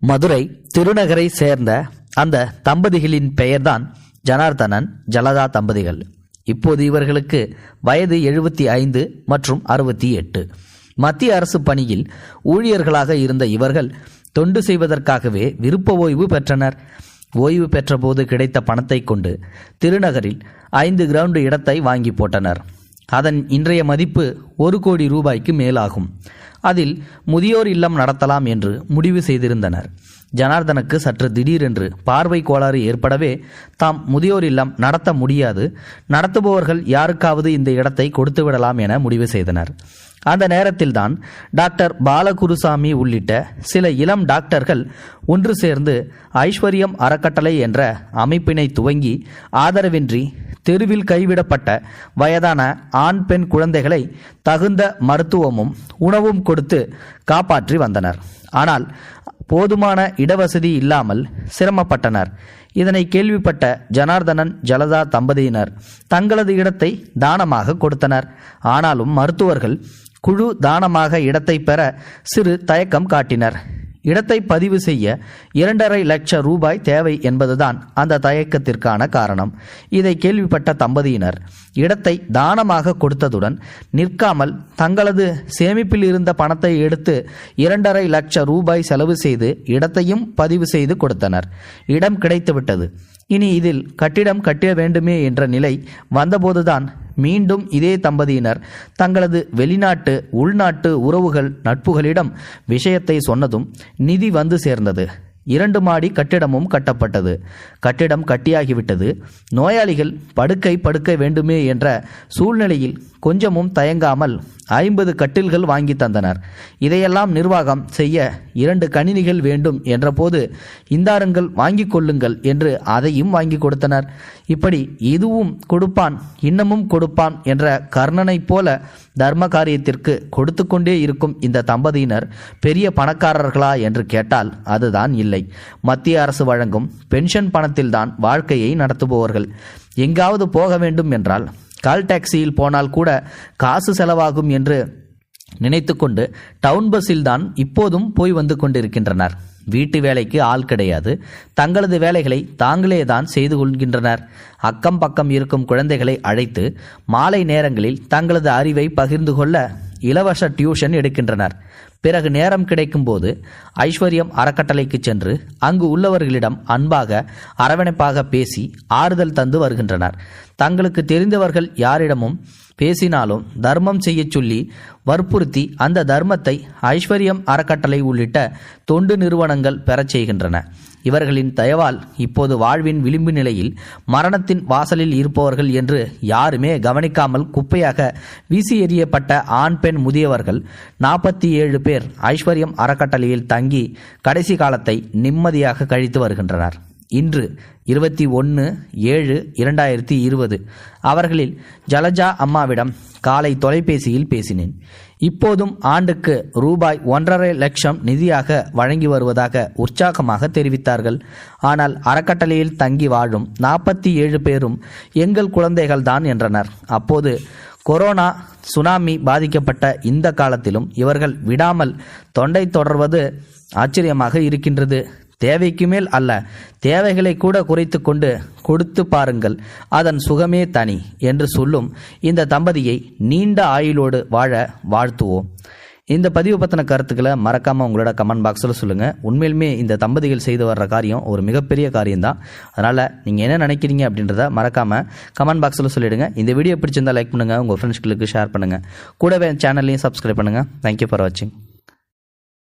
மதுரை திருநகரை சேர்ந்த அந்த தம்பதிகளின் பெயர்தான் ஜனார்தனன் ஜலதா தம்பதிகள். இப்போது இவர்களுக்கு வயது எழுபத்தி ஐந்து மற்றும் அறுபத்தி எட்டு. மத்திய அரசு பணியில் ஊழியர்களாக இருந்த இவர்கள் தொண்டு செய்வதற்காகவே விருப்ப ஓய்வு பெற்றனர். ஓய்வு பெற்றபோது கிடைத்த பணத்தை கொண்டு திருநகரில் ஐந்து கிரவுண்டு இடத்தை வாங்கி போட்டனர். அதன் இன்றைய மதிப்பு ஒரு கோடி ரூபாய்க்கு மேலாகும். அதில் முதியோர் இல்லம் நடத்தலாம் என்று முடிவு செய்திருந்தனர். ஜனார்தனுக்கு சற்று திடீரென்று பார்வை கோளாறு ஏற்படவே தாம் முதியோர் இல்லம் நடத்த முடியாது. நடத்துபவர்கள் யாருக்காவது இந்த இடத்தை கொடுத்துவிடலாம் என முடிவு செய்தனர். அந்த நேரத்தில்தான் டாக்டர் பாலகுருசாமி உள்ளிட்ட சில இளம் டாக்டர்கள் ஒன்று சேர்ந்து ஐஸ்வர்யம் அறக்கட்டளை என்ற அமைப்பினை துவங்கி ஆதரவின்றி தெருவில் கைவிடப்பட்ட வயதான ஆண் பெண் குழந்தைகளை தகுந்த மருத்துவமும் உணவும் கொடுத்து காப்பாற்றி வந்தனர். ஆனால் போதுமான இடவசதி இல்லாமல் சிரமப்பட்டனர். இதனை கேள்விப்பட்ட ஜனார்தனன் ஜலதா தம்பதியினர் தங்களது இடத்தை தானமாக கொடுத்தனர். ஆனாலும் மருத்துவர்கள் குழு தானமாக இடத்தை பெற சிறு தயக்கம் காட்டினர். இடத்தை பதிவு செய்ய இரண்டரை லட்சம் ரூபாய் தேவை என்பதுதான் அந்த தயக்கத்திற்கான காரணம். இதை கேள்விப்பட்ட தம்பதியினர் இடத்தை தானமாக கொடுத்ததுடன் நிற்காமல் தங்களது சேமிப்பில் இருந்த பணத்தை எடுத்து இரண்டரை லட்சம் ரூபாய் செலவு செய்து இடத்தையும் பதிவு செய்து கொடுத்தனர். இடம் கிடைத்துவிட்டது. இனி இதில் கட்டிடம் கட்ட வேண்டுமே என்ற நிலை வந்தபோதுதான் மீண்டும் இதே தம்பதியினர் தங்களது வெளிநாட்டு உள்நாட்டு உறவுகள் நட்புகளிடம் விஷயத்தை சொன்னதும் நிதி வந்து சேர்ந்தது. இரண்டு மாடி கட்டிடமும் கட்டப்பட்டது. கட்டிடம் கட்டியாகிவிட்டது. நோயாளிகள் படுக்கை படுக்க வேண்டுமே என்ற சூழ்நிலையில் கொஞ்சமும் தயங்காமல் ஐம்பது கட்டில்கள் வாங்கி தந்தனர். இதையெல்லாம் நிர்வாகம் செய்ய இரண்டு கணினிகள் வேண்டும் என்றபோது இந்தாருங்கள் வாங்கி கொள்ளுங்கள் என்று அதையும் வாங்கி கொடுத்தனர். இப்படி இதுவும் கொடுப்பான் இன்னமும் கொடுப்பான் என்ற கர்ணனைப் போல தர்ம காரியத்திற்கு கொடுத்து கொண்டே இருக்கும் இந்த தம்பதியினர் பெரிய பணக்காரர்களா என்று கேட்டால் அதுதான் இல்லை. மத்திய அரசு வழங்கும் பென்ஷன் பணத்தில்தான் வாழ்க்கையை நடத்துபவர்கள். எங்காவது போக வேண்டும் என்றால் கால் டாக்ஸியில் போனால் கூட காசு செலவாகும் என்று நினைத்துக்கொண்டு டவுன் பஸ்ஸில் தான் இப்போதும் போய் வந்து கொண்டிருக்கின்றனர். வீட்டு வேலைக்கு ஆள் கிடையாது. தங்களது வேலைகளை தாங்களே தான் செய்து கொள்கின்றனர். அக்கம் பக்கம் இருக்கும் குழந்தைகளை அழைத்து மாலை நேரங்களில் தங்களது அறிவை பகிர்ந்து கொள்ள இலவச டியூஷன் எடுக்கின்றனர். பிறகு நேரம் கிடைக்கும்போது ஐஸ்வர்யம் அறக்கட்டளைக்கு சென்று அங்கு உள்ளவர்களிடம் அன்பாக அரவணைப்பாக பேசி ஆறுதல் தந்து வருகின்றனர். தங்களுக்கு தெரிந்தவர்கள் யாரிடமும் பேசினாலும் தர்மம் செய்யச் சொல்லி வற்புறுத்தி அந்த தர்மத்தை ஐஸ்வர்யம் அறக்கட்டளை உள்ளிட்ட தொண்டு நிறுவனங்கள் பெறச் செய்கின்றன. இவர்களின் தயவால் இப்போது வாழ்வின் விளிம்பு நிலையில் மரணத்தின் வாசலில் இருப்பவர்கள் என்று யாருமே கவனிக்காமல் குப்பையாக வீசி எறியப்பட்ட ஆண் பெண் முதியவர்கள் நாற்பத்தி ஏழு பேர் ஐஸ்வர்யம் அறக்கட்டளையில் தங்கி கடைசி காலத்தை நிம்மதியாக கழித்து வருகின்றனர். இன்று இருபத்தி ஒன்று ஏழு இரண்டாயிரத்தி இருபது. அவர்களில் ஜலஜா அம்மாவிடம் காலை தொலைபேசியில் பேசினேன். இப்போதும் ஆண்டுக்கு ரூபாய் ஒன்றரை லட்சம் நிதியாக வழங்கி வருவதாக உற்சாகமாக தெரிவித்தார்கள். ஆனால் அறக்கட்டளையில் தங்கி வாழும் நாற்பத்தி ஏழு பேரும் எங்கள் குழந்தைகள் தான் என்றனர். அப்போது கொரோனா சுனாமி பாதிக்கப்பட்ட இந்த காலத்திலும் இவர்கள் விடாமல் தொண்டை தொடர்வது ஆச்சரியமாக இருக்கின்றது. தேவைக்கு மேல் அல்ல. தேவைகளை கூட குறைத்து கொண்டு கொடுத்து பாருங்கள். அதன் சுகமே தனி என்று சொல்லும் இந்த தம்பதியை நீண்ட ஆயுளோடு வாழ வாழ்த்துவோம். இந்த பதிவு பற்றின கருத்துக்களை மறக்காமல் உங்களோட கமெண்ட் பாக்ஸில் சொல்லுங்கள் உண்மையிலுமே இந்த தம்பதிகள் செய்து வர்ற காரியம் ஒரு மிகப்பெரிய காரியம்தான். அதனால் நீங்கள் என்ன நினைக்கிறீங்க அப்படின்றத மறக்காமல் கமெண்ட் பாக்ஸில் சொல்லிவிடுங்க இந்த வீடியோ பிடிச்சிருந்தா லைக் பண்ணுங்கள் உங்கள் ஃப்ரெண்ட்ஸ்களுக்கு ஷேர் பண்ணுங்கள் கூடவே சேனல்லையும் சப்ஸ்கிரைப் பண்ணுங்கள் தேங்க்யூ ஃபார் வாட்சிங்